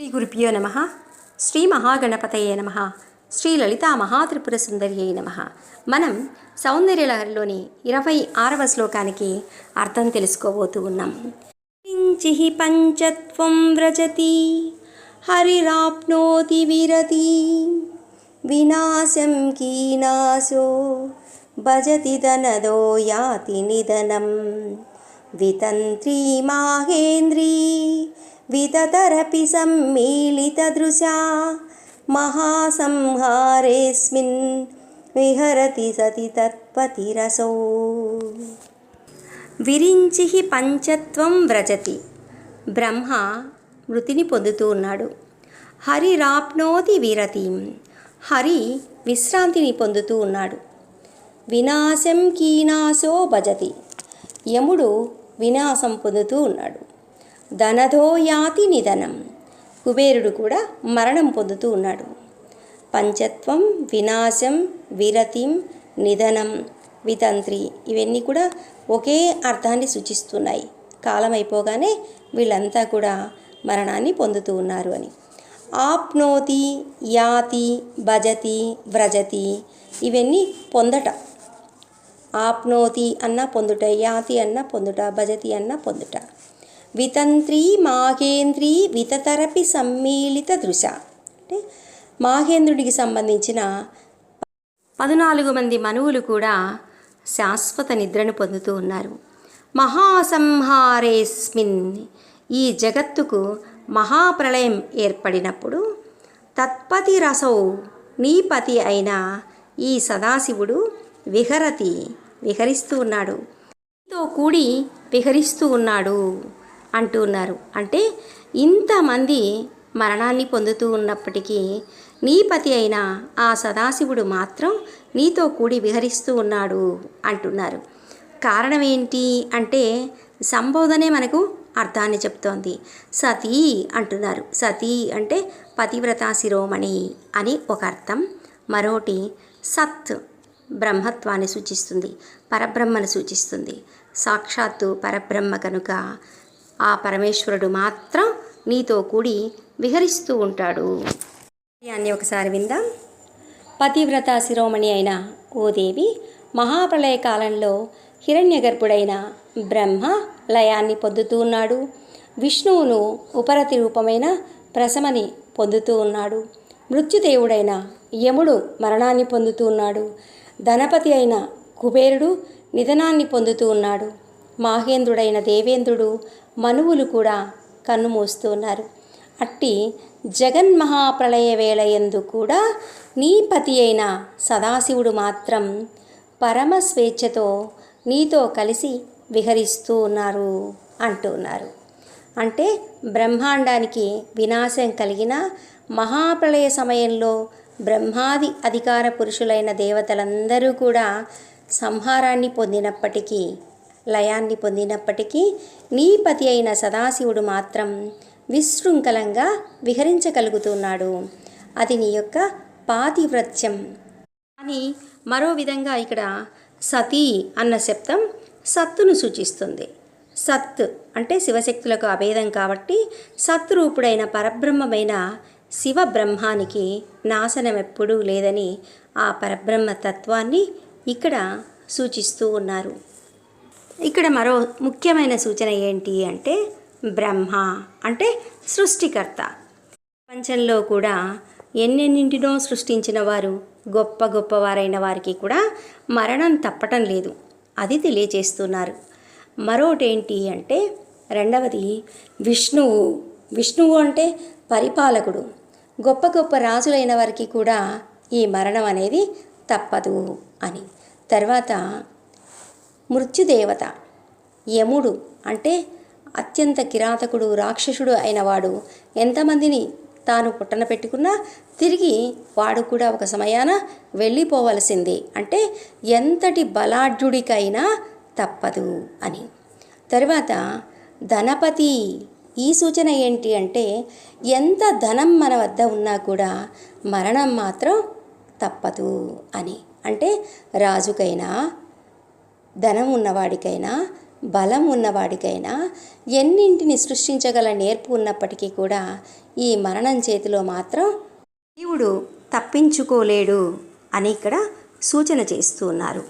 శ్రీ గురుభ్యో నమ శ్రీ మహాగణపతయే నమ శ్రీ లలితా మహాత్రిపుర సుందర్యై నమ మనం సౌందర్యలహరిలోని ఇరవై ఆరవ శ్లోకానికి అర్థం తెలుసుకోబోతూ ఉన్నాం. కించి పంచత్వం వ్రజతి హరిరాప్నోతి విరతి వినాశం కీనాశో భజతి ధనదో యాతి నిధనం వితంత్రీ మాహేంద్రీ వితతరపి సమ్మీలితదృశా మహాసంహారేస్మిన్ విహరతి సతి తత్పతిరసో విరించి పంచత్వం వ్రజతి బ్రహ్మ మృతిని పొందుతూ ఉన్నాడు। హరి రాప్నోతి విరతిం। హరి విశ్రాంతిని పొందుతూ ఉన్నాడు। వినాశం కీనాశో భజతి। యముడు వినాశం పొందుతూ ఉన్నాడు। ధనధో యాతి నిధనం. కుబేరుడు కూడా మరణం పొందుతూ ఉన్నాడు. పంచత్వం వినాశం విరతిం నిధనం వితంత్రి ఇవన్నీ కూడా ఒకే అర్థాన్ని సూచిస్తున్నాయి. కాలం అయిపోగానే వీళ్ళంతా కూడా మరణాన్ని పొందుతూ ఉన్నారు అని. ఆప్నోతి యాతి భజతి వ్రజతి ఇవన్నీ పొందట. ఆప్నోతి అన్న పొందుట యాతి అన్న పొందుట భజతి అన్న పొందుట. వితంత్రి మాహేంద్రీ వితతరపి సమ్మీలిత దృశ. అంటే మాహేంద్రుడికి సంబంధించిన పద్నాలుగు మంది మనువులు కూడా శాశ్వత నిద్రను పొందుతూ ఉన్నారు. మహాసంహారేస్మిన్ ఈ జగత్తుకు మహాప్రళయం ఏర్పడినప్పుడు తత్పతి రసౌ నీపతి అయిన ఈ సదాశివుడు విహరతి విహరిస్తూ ఉన్నాడు. తో కూడి విహరిస్తూ ఉన్నాడు. అంటూ ఉన్నారు. అంటే ఇంతమంది మరణాన్ని పొందుతూ ఉన్నప్పటికీ నీ పతి అయిన ఆ సదాశివుడు మాత్రం నీతో కూడి విహరిస్తూ ఉన్నాడు అంటున్నారు. కారణం ఏంటి అంటే సంబోధనే మనకు అర్థాన్ని చెప్తోంది. సతీ అంటున్నారు. సతీ అంటే పతివ్రత శిరోమణి అని ఒక అర్థం. మరోటి సత్ బ్రహ్మత్వాన్ని సూచిస్తుంది. పరబ్రహ్మను సూచిస్తుంది. సాక్షాత్తు పరబ్రహ్మ కనుక ఆ పరమేశ్వరుడు మాత్రం నీతో కూడి విహరిస్తూ ఉంటాడు. అని ఒకసారి విందాం. పతివ్రత శిరోమణి అయిన ఓ దేవి మహాప్రలయ కాలంలో హిరణ్యగర్భుడైన బ్రహ్మ లయాన్ని పొందుతూ ఉన్నాడు. విష్ణువును ఉపరతి రూపమైన ప్రసమని పొందుతూ ఉన్నాడు. మృత్యుదేవుడైన యముడు మరణాన్ని పొందుతూ ఉన్నాడు. ధనపతి అయిన కుబేరుడు నిధనాన్ని పొందుతూ ఉన్నాడు. మాహేంద్రుడైన దేవేంద్రుడు మనువులు కూడా కన్నుమూస్తున్నారు ఉన్నారు. అట్టి జగన్మహాప్రళయ వేళయందు కూడా నీ పతి అయిన సదాశివుడు మాత్రం పరమ స్వేచ్ఛతో నీతో కలిసి విహరిస్తూ ఉన్నారు అంటున్నారు అంటే బ్రహ్మాండానికి వినాశం కలిగిన మహాప్రళయ సమయంలో బ్రహ్మాది అధికార పురుషులైన దేవతలందరూ కూడా సంహారాన్ని పొందినప్పటికీ లయాన్ని పొందినప్పటికీ నీ పతి అయిన సదాశివుడు మాత్రం విశృంఖలంగా విహరించగలుగుతున్నాడు. అది నీ యొక్క పాతివ్రత్యం. అని మరో విధంగా ఇక్కడ సతీ అన్న శబ్దం సత్తును సూచిస్తుంది. సత్ అంటే శివశక్తులకు అభేదం కాబట్టి సత్ రూపుడైన పరబ్రహ్మమైన శివ బ్రహ్మానికి నాశనం ఎప్పుడూ లేదని ఆ పరబ్రహ్మ తత్వాన్ని ఇక్కడ సూచిస్తూ ఉన్నారు. ఇక్కడ మరో ముఖ్యమైన సూచన ఏంటి అంటే బ్రహ్మ అంటే సృష్టికర్త. ప్రపంచంలో కూడా ఎన్నెన్నింటినో సృష్టించిన వారు గొప్ప గొప్పవారైన వారికి కూడా మరణం తప్పటం లేదు. అది తెలియజేస్తున్నారు. మరోటేంటి అంటే రెండవది విష్ణువు. విష్ణువు అంటే పరిపాలకుడు. గొప్ప గొప్ప రాజులైన వారికి కూడా ఈ మరణం అనేది తప్పదు అని. తర్వాత మృత్యుదేవత. యముడు అంటే అత్యంత కిరాతకుడు రాక్షసుడు అయినవాడు. ఎంతమందిని తాను పుట్టన పెట్టుకున్నా తిరిగి వాడు కూడా ఒక సమయాన వెళ్ళిపోవలసిందే. అంటే ఎంతటి బలాఢ్యుడికైనా తప్పదు అని. తర్వాత ధనపతి. ఈ సూచన ఏంటి అంటే ఎంత ధనం మన వద్ద ఉన్నా కూడా మరణం మాత్రం తప్పదు అని. అంటే రాజుకైనా ధనం ఉన్నవాడికైనా బలం ఉన్నవాడికైనా ఎన్నింటిని సృష్టించగల నేర్పు ఉన్నప్పటికీ కూడా ఈ మరణం చేతిలో మాత్రం జీవుడు తప్పించుకోలేడు అని ఇక్కడ సూచన చేస్తూ ఉన్నారు.